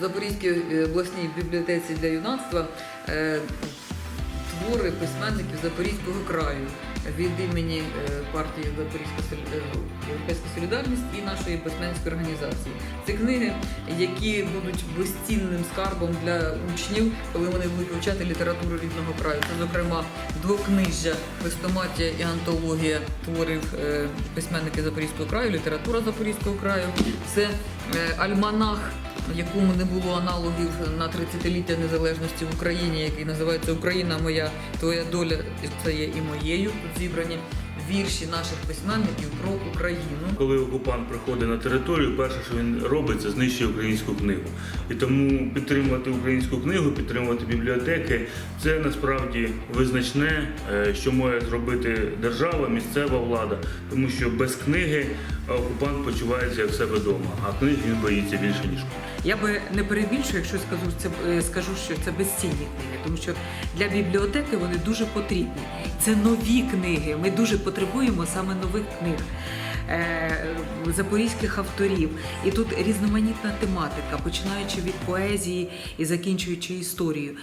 Запорізькій е, обласній бібліотеці для юнацтва е, твори письменників Запорізького краю від імені е, партії Запорізька Європейська Солідарність і нашої письменницької організації. Це книги, які будуть безцінним скарбом для учнів, коли вони будуть вивчати літературу рідного краю. Це, зокрема, двокнижжя, хрестоматія і антологія творів письменників Запорізького краю, література Запорізького краю. Це альманах якому не було аналогів на 30-ліття незалежності в Україні, який називається Україна моя, твоя доля це є і моєю. Тут зібрані вірші наших письменників про Україну. Коли окупант приходить на територію, перше, що він робить, це знищує українську книгу. І тому підтримувати українську книгу, підтримувати бібліотеки це насправді визначне, е, що може зробити держава, місцева влада, тому що без книги окупант почувається як в себе вдома, а книг він боїться більше ніж. Я би не перебільшую, якщо скажу, це, е, скажу, що це безцінні книги, тому що для бібліотеки вони дуже потрібні. Це нові книги. Ми дуже потребуємо саме нових книг. е, Запорізьких авторів, і тут різноманітна тематика, починаючи від поезії і закінчуючи історією.